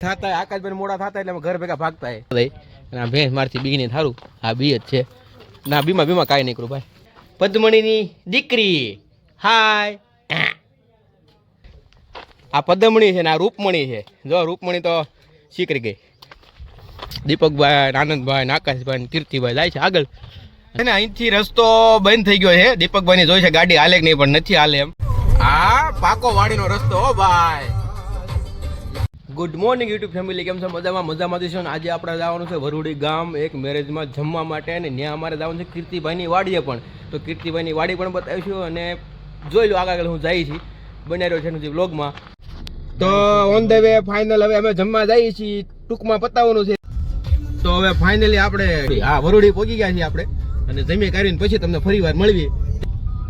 થાતા આકાશભાઈ મોડા થતા એટલે ઘર ભેગા ભાગતા અને આ ભેંસ મારથી બીગીને થારું. આ બી જ છે. ના, બીમાં બીમાં કાંઈ નહીં કરું ભાઈ. પદ્મણીની દીકરી. હાય. આ પદ્મણી છે ને, આ રૂપમણી છે. જો, રૂપમણી તો શીખરી ગઈ. દીપકભાઈ, આનંદભાઈ આકાશભાઈ કીર્તિભાઈ જાય છે આગળ. અને અહીંથી રસ્તો બંધ થઈ ગયો છે. દીપકભાઈ ની જોઈ છે ગાડી હાલે કે નહીં, પણ નથી હાલે એમ. આ પાકો વાડીનો રસ્તો હો ભાઈ. ગુડ મોર્નિંગ યુટ્યુબ ફેમિલી કેમ છો? મજામાં? મજામાંથી છો ને? આજે આપણે જવાનું છે વરુડી ગામ, એક મેરેજમાં જમવા માટે અને ત્યાં અમારે જવાનું છે કીર્તિભાઈની વાડીએ પણ. તો કીર્તિભાઈની વાડી પણ બતાવીશું અને જોઈ લો આગળ હું જઈ છીએ બની રહ્યો છે એનું જે વ્લોગમાં તો ઓન ધ વે ફાઇનલ હવે અમે જમવા જઈએ છીએ. ટૂંકમાં પતાવવાનું છે. તો હવે ફાઇનલી આપણે હા વરુડી પહોંચી ગયા છીએ આપણે. અને જમી કરીને પછી તમને ફરી વાર મળવી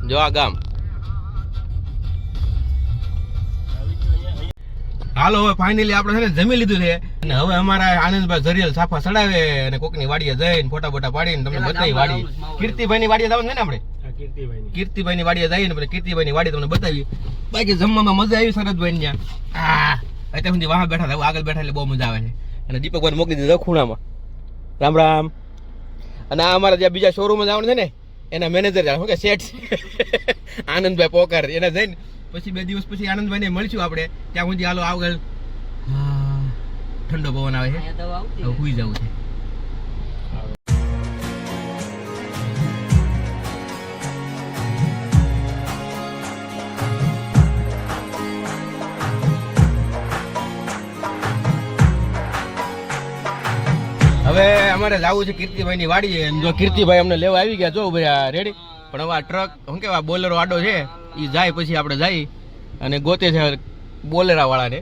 જો આ ગામ. હાલો હવે ફાઇનલી આપણે છે ને જમી લીધું છે. અને હવે અમારા આનંદભાઈ જરિયલ સાફા ચડાવે અને કોકની વાડીએ જઈને ફોટા બોટા પાડીને તમને બતાવી વાડી. કીર્તિભાઈની વાડીએ જવાનું છે ને આપણે? કીર્તિભાઈની. વાડીએ જઈને પછી કીર્તિભાઈની વાડી તમને બતાવી. બાકી જમવામાં મજા આવી શરદભાઈ ત્યાં. આ અત્યાર સુધી વાહ બેઠા હતા આગળ બેઠા એટલે બહુ મજા આવે છે. અને દીપકભાઈ મોકલી દીધું ખૂણામાં રામ રામ. અને આ અમારા જે બીજા શોરૂમમાં જવાનું છે ને એના મેનેજર શું કે શેઠ. આનંદભાઈ પોકર એના જઈને પછી બે દિવસ પછી આનંદભાઈને મળીશું આપણે. ત્યાં સુધી હાલો આગળ ઠંડો પવન આવે છે. હવે હુઈ જવું છે. હવે અમારે જવું છે કીર્તિભાઈ ની વાડી જો કીર્તિભાઈ અમને લેવા આવી ગયા જો રેડી પણ હવે આ ટ્રક શું કેવા બોલરો આડો છે? એ જાય પછી આપણે જઈ અને ગોતે છે બોલેરા વાળાને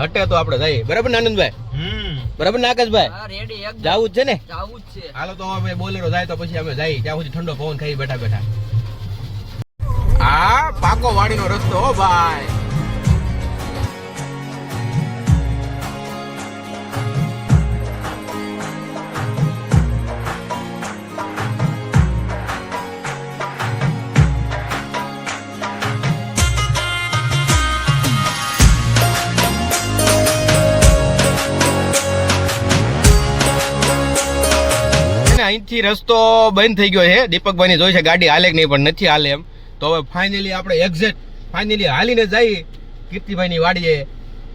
હટે તો આપણે જઈએ. બરાબર આનંદભાઈ? બરાબર ને આકાશભાઈ? જવું જ છે ને? હાલો તો અમે બોલેરો જાય તો પછી અમે જઈએ. ત્યાં સુધી ઠંડો પવન ખાઈ બેઠા બેઠા. આ પાકો વાડીનો રસ્તો ભાઈ. અહીંથી રસ્તો બંધ થઈ ગયો છે. દીપકભાઈ જોઈ છે ગાડી હાલે નહીં, પણ નથી હાલે એમ. તો હવે ફાઇનલી આપણે એક્ઝેક્ટ ફાઇનલી હાલીને જઈએ. કીર્તિભાઈની વાડીએ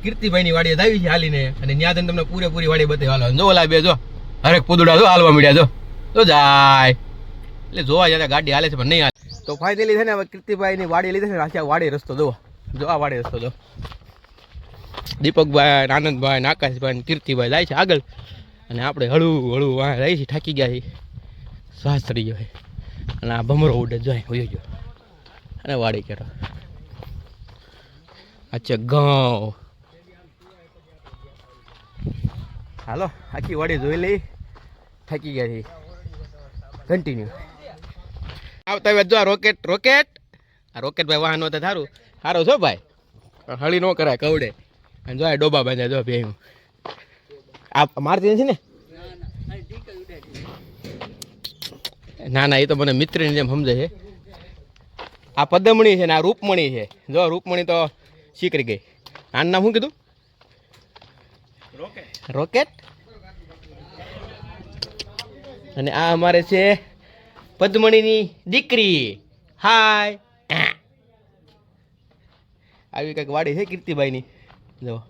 કીર્તિભાઈ ની વાડીએ જાવી છે હાલીને. અને ત્યાં તમને પૂરેપૂરી વાડી બતાવી હાલો. જો ઓલા બે જો, હરેક પુદડા જો હાલવા મળ્યા જો. તો જાય. એટલે જોવા જતા ગાડી હાલે છે, પણ નહીં હાલે. તો ફાઇનલી છે ને હવે કીર્તિભાઈની વાડી લીધી છે ને આખી વાડી રસ્તો જો જો આ વાડી રસ્તો જો દીપકભાઈ, આનંદભાઈ, આકાશભાઈ કીર્તિભાઈ જાય છે આગળ. અને આપણે હળવું હળવું વાં રહી છીએ થાકી ગયા છીએ. શ્વાસ ચડી ગયો છે અને આ ભમરો ઉડે જાય હોય ગયો. અને વાડી કેરો અચ્છા ઘઉં. હાલો આખી વાડી જોઈ લઈ. થાકી ગયા છીએ. કન્ટિન્યુ આવતા વેત જો આ રોકેટ રોકેટ. આ રોકેટ ભાઈ વાહન હોતા સારું સારો છો ભાઈ? પણ હળી ન કરાય. કવડે. અને જો આ ડોબા બાંધ્યા જો બે આ મારતી નથી ને? ના ના, એ તો મને મિત્રની જેમ સમજે છે. આ પદમણી છે ને, આ રૂપમણી છે. જો, રૂપમણી તો સીકરી ગઈ. આનું નામ શું કીધું? રોકેટ. અને આ અમારે છે પદ્મણીની દીકરી. હાય. આવી કંઈક વાડી છે કીર્તિભાઈની જો.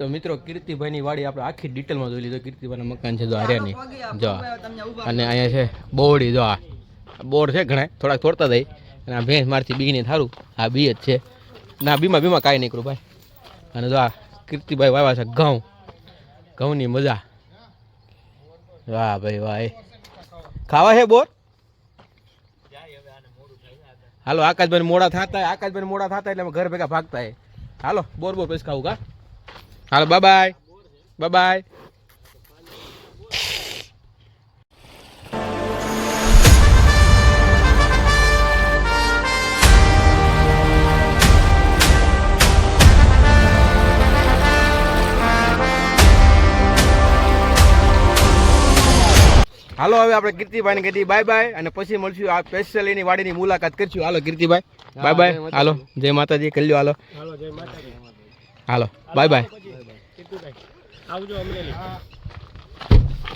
તો મિત્રો કીર્તિભાઈની વાડી આપણે આખી ડિટેલમાં જોઈ લીધો. કીર્તિભાઈના મકાન છે જો આર્યાની. જો અને અહીંયા છે બોરડી જો આ. બોર છે ઘણા થોડાક તોડતા જાય અને આ ભેંસ મારથી બીગીને થારું. આ બી જ છે. ના બીમાં બીમાં કાંઈ નહીં કરું ભાઈ. અને જો આ કીર્તિભાઈ વાવ્યા છે ઘઉં. ઘઉંની મજા. વાહ ભાઈ વાહ ખાવા છે બોર? હાલો આકાશભાઈ મોડા થતા આકાશભાઈ મોડા થતા એટલે ઘર ભેગા ભાગતા હાલો બોર બોર પછી ખાવું કા? હાલો બાય બાય બાય બાય હાલો હવે આપણે કીર્તિભાઈ ને કીધી બાય બાય અને પછી મળશું આ સ્પેશિયલ એની વાડીની મુલાકાત કરશું. હાલો કીર્તિભાઈ. બાય બાય હાલો જય માતાજી. કલ્યો હાલો. હાલો જય માતાજી. હાલો બાય બાય આવજો અમરેલી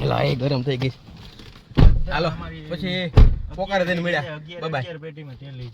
એલા એ ગરમ થઈ ગઈ. હાલો પછી પોકારે થઈને મળ્યા. બાય બાય પેટીમાં તેલ લઈ